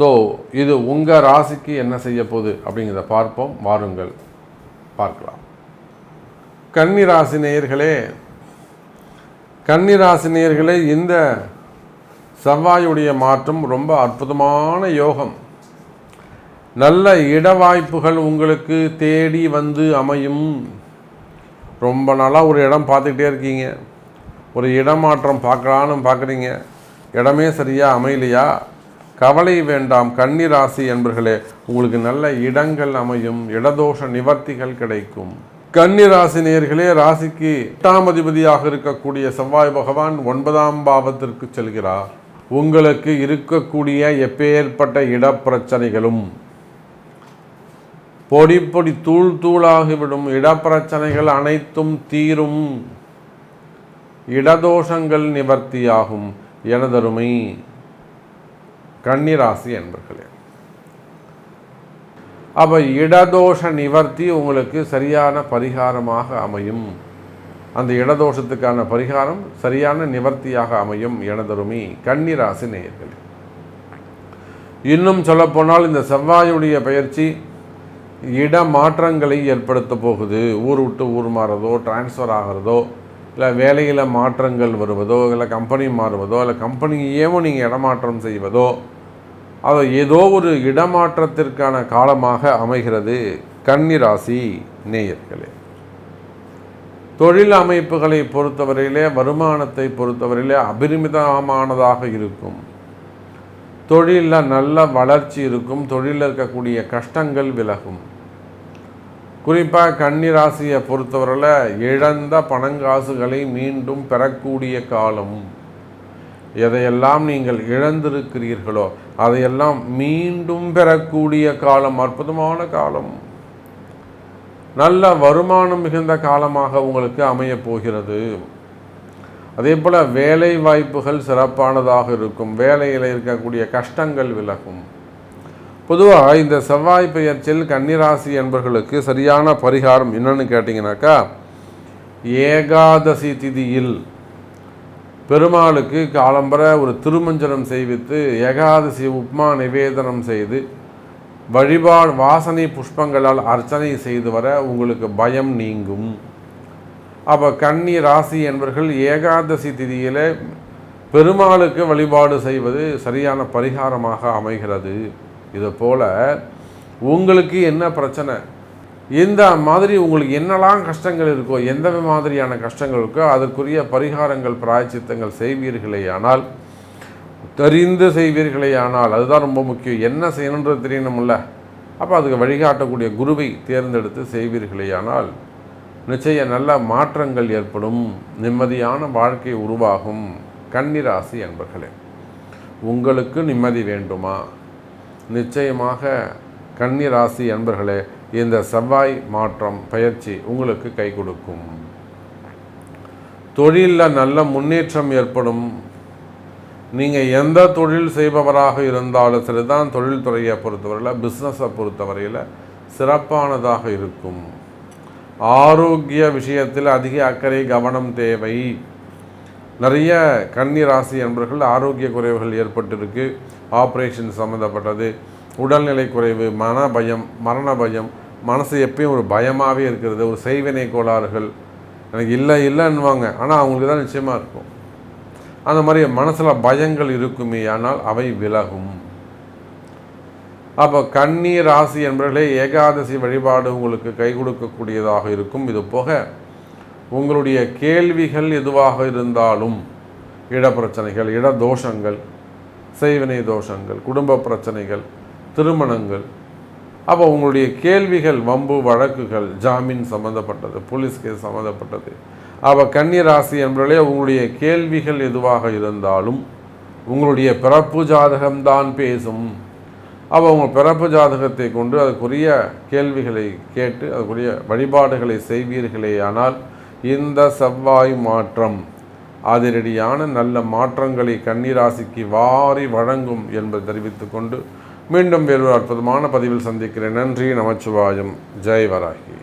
So இது உங்கள் ராசிக்கு என்ன செய்ய போகுது அப்படிங்கிறத பார்ப்போம். வாருங்கள். பார்க்கலாம். கன்னி ராசி நேயர்களே கன்னி ராசி நேயர்களே இந்த செவ்வாயுடைய மாற்றம் ரொம்ப அற்புதமான யோகம். நல்ல இட வாய்ப்புகள் உங்களுக்கு தேடி வந்து அமையும். ரொம்ப நாளாக ஒரு இடம் பார்த்துக்கிட்டே இருக்கீங்க. ஒரு இடமாற்றம் பார்க்கலான்னு பார்க்குறீங்க. இடமே சரியாக அமையலையா? கவலை வேண்டாம் கன்னிராசி என்பர்களே உங்களுக்கு நல்ல இடங்கள் அமையும் இடதோஷ நிவர்த்திகள் கிடைக்கும். கன்னிராசி நேர்களே ராசிக்கு எட்டாம் அதிபதியாக இருக்கக்கூடிய செவ்வாய் பகவான் ஒன்பதாம் பாவத்திற்கு செல்கிறார். உங்களுக்கு இருக்கக்கூடிய எப்பேற்பட்ட இடப்பிரச்சனைகளும் பொடி பொடி தூள் தூளாகிவிடும் இடப்பிரச்சனைகள் அனைத்தும் தீரும். இடதோஷங்கள் நிவர்த்தியாகும். எனதருமை கன்னிராசி என்பர்களே. அப்போ இடதோஷ நிவர்த்தி உங்களுக்கு சரியான பரிகாரமாக அமையும். அந்த இடதோஷத்துக்கான பரிகாரம் சரியான நிவர்த்தியாக அமையும் எனதருமி கன்னிராசி நேயர்களே. இன்னும் சொல்லப்போனால் இந்த செவ்வாயுடைய பயிற்சி இட மாற்றங்களை ஏற்படுத்த போகுது. ஊர் விட்டு ஊர் மாறுறதோ டிரான்ஸ்ஃபர் ஆகிறதோ இல்லை வேலையில் மாற்றங்கள் வருவதோ இல்லை கம்பெனி மாறுவதோ இல்லை கம்பெனியேவும் நீங்கள் இடமாற்றம் செய்வதோ அது ஏதோ ஒரு இடமாற்றத்திற்கான காலமாக அமைகிறது கன்னிராசி நேயர்களே. தொழில் அமைப்புகளை பொறுத்தவரையிலே வருமானத்தை பொறுத்தவரையிலே அபரிமிதமானதாக இருக்கும். தொழிலில் நல்ல வளர்ச்சி இருக்கும். தொழிலில் இருக்கக்கூடிய கஷ்டங்கள் விலகும். குறிப்பாக கன்னிராசியை பொறுத்தவரையில் இழந்த பணங்காசுகளை மீண்டும் பெறக்கூடிய காலம். எதையெல்லாம் நீங்கள் இழந்திருக்கிறீர்களோ அதையெல்லாம் மீண்டும் பெறக்கூடிய காலம் அற்புதமான காலம். நல்ல வருமானம் மிகுந்த காலமாக உங்களுக்கு அமையப் போகிறது. அதே போல் வேலை வாய்ப்புகள் சிறப்பானதாக இருக்கும். வேலையில் இருக்கக்கூடிய கஷ்டங்கள் விலகும். பொதுவாக இந்த செவ்வாய் பெயர்ச்சியில் கன்னிராசி என்பர்களுக்கு சரியான பரிகாரம் என்னன்னு கேட்டிங்கனாக்கா ஏகாதசி திதியில் பெருமாளுக்கு காலம்பர ஒரு திருமஞ்சனம் செய்வித்து ஏகாதசி உப்மா நிவேதனம் செய்து வழிபாடு வாசனை புஷ்பங்களால் அர்ச்சனை செய்து வர உங்களுக்கு பயம் நீங்கும். அப்போ கன்னி ராசி என்பவர்கள் ஏகாதசி திதியில் பெருமாளுக்கு வழிபாடு செய்வது சரியான பரிகாரமாக அமைகிறது. இது போல் உங்களுக்கு என்ன பிரச்சனை? இந்த மாதிரி உங்களுக்கு என்னெல்லாம் கஷ்டங்கள் இருக்கோ எந்த மாதிரியான கஷ்டங்கள் இருக்கோ அதற்குரிய பரிகாரங்கள் பிராய்ச்சித்தங்கள் செய்வீர்களே ஆனால் தெரிந்து செய்வீர்களே ஆனால் அதுதான் ரொம்ப முக்கியம். என்ன செய்யணுன்றது தெரியணும்ல? அப்போ அதுக்கு வழிகாட்டக்கூடிய குருவை தேர்ந்தெடுத்து செய்வீர்களே ஆனால் நிச்சய நல்ல மாற்றங்கள் ஏற்படும். நிம்மதியான வாழ்க்கை உருவாகும். கன்னிராசி என்பர்களே உங்களுக்கு நிம்மதி வேண்டுமா? நிச்சயமாக கன்னி ராசி அன்பர்களே இந்த செவ்வாய் மாற்றம் பயிற்சி உங்களுக்கு கை கொடுக்கும். தொழிலில் நல்ல முன்னேற்றம் ஏற்படும். நீங்கள் எந்த தொழில் செய்பவராக இருந்தாலும் சரிதான் தொழில்துறையை பொறுத்தவரையில் பிஸ்னஸை பொறுத்தவரையில் சிறப்பானதாக இருக்கும். ஆரோக்கிய விஷயத்தில் அதிக அக்கறை கவனம் தேவை. நிறைய கன்னி ராசி என்பவர்கள் ஆரோக்கிய குறைவுகள் ஏற்பட்டிருக்கு. ஆப்ரேஷன் சம்மந்தப்பட்டது உடல்நிலை குறைவு மன பயம் மரண பயம் மனசு எப்பயும் ஒரு பயமாகவே இருக்கிறது. ஒரு செய்வினை கோளாறுகள். எனக்கு இல்லை இல்லைன்னுவாங்க. ஆனால் அவங்களுக்கு தான் நிச்சயமாக இருக்கும். அந்த மாதிரி மனசில் பயங்கள் இருக்குமே ஆனால் அவை விலகும். அப்போ கன்னி ராசி என்பவர்களே ஏகாதசி வழிபாடு உங்களுக்கு கை கொடுக்கக்கூடியதாக இருக்கும். இது போக உங்களுடைய கேள்விகள் எதுவாக இருந்தாலும் இட பிரச்சனைகள் இட தோஷங்கள் செய்வினை தோஷங்கள் குடும்ப பிரச்சனைகள் திருமணங்கள். அப்போ உங்களுடைய கேள்விகள் வம்பு வழக்குகள் ஜாமீன் சம்மந்தப்பட்டது போலீஸ் கேஸ் சம்மந்தப்பட்டது அப்போ கன்னி ராசி உங்களுடைய கேள்விகள் எதுவாக இருந்தாலும் உங்களுடைய பிறப்பு ஜாதகம்தான் பேசும். அப்போ உங்கள் பிறப்பு ஜாதகத்தை கொண்டு அதுக்குரிய கேள்விகளை கேட்டு அதுக்குரிய வழிபாடுகளை செய்வீர்களே ஆனால் இந்த செவ்வாய் மாற்றம் அதிரடியான நல்ல மாற்றங்களை கன்னிராசிக்கு வாரி வழங்கும் என்பதை தெரிவித்துக்கொண்டு மீண்டும் வேறு அற்புதமான பதிவில் சந்திக்கிறேன். நன்றி நமச்சிவாயம். ஜெய் வராகி.